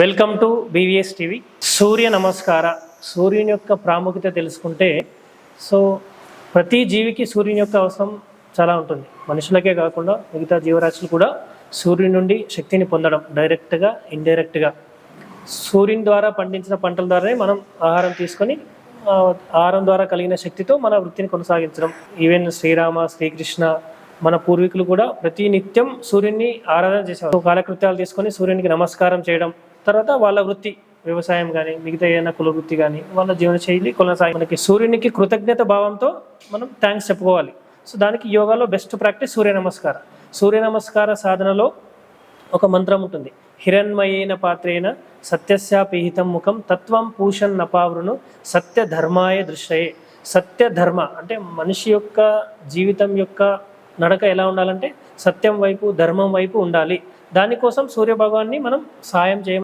Welcome to BVS TV Surya నమస్కార. సూర్యుని యొక్క ప్రాముఖ్యత తెలుసుకుంటే సో ప్రతి జీవికి సూర్యుని యొక్క అవసరం చాలా ఉంటుంది. మనుషులకే కాకుండా మిగతా జీవరాశులు కూడా సూర్యుని నుండి శక్తిని పొందడం డైరెక్ట్గా ఇండైరెక్ట్గా. సూర్యుని ద్వారా పండించిన పంటల ద్వారానే మనం ఆహారం తీసుకొని ఆహారం ద్వారా కలిగిన శక్తితో మన వృత్తిని కొనసాగించడం. ఈవెన్ శ్రీరామ శ్రీకృష్ణ మన పూర్వీకులు కూడా ప్రతి నిత్యం సూర్యుని ఆరాధన చేసేవారు. కాలకృత్యాలు తీసుకొని సూర్యునికి నమస్కారం చేయడం తర్వాత వాళ్ళ వృత్తి వ్యవసాయం కానీ మిగతా ఏదైనా కుల వృత్తి కానీ వాళ్ళ జీవన శైలి కొనసాగి మనకి సూర్యునికి కృతజ్ఞత భావంతో మనం థ్యాంక్స్ చెప్పుకోవాలి. సో దానికి యోగాలో బెస్ట్ ప్రాక్టీస్ సూర్య నమస్కారం. సూర్య నమస్కార సాధనలో ఒక మంత్రం ఉంటుంది. హిరణ్మయేన పాత్రేన సత్యస్యాపిహితం ముఖం తత్వం పూషన్ నపావృను సత్య ధర్మాయ దృశ్యయే. సత్య ధర్మ అంటే మనిషి యొక్క జీవితం యొక్క నడక ఎలా ఉండాలంటే సత్యం వైపు ధర్మం వైపు ఉండాలి. దానికోసం సూర్య భగవాన్ని మనం సాయం చేయ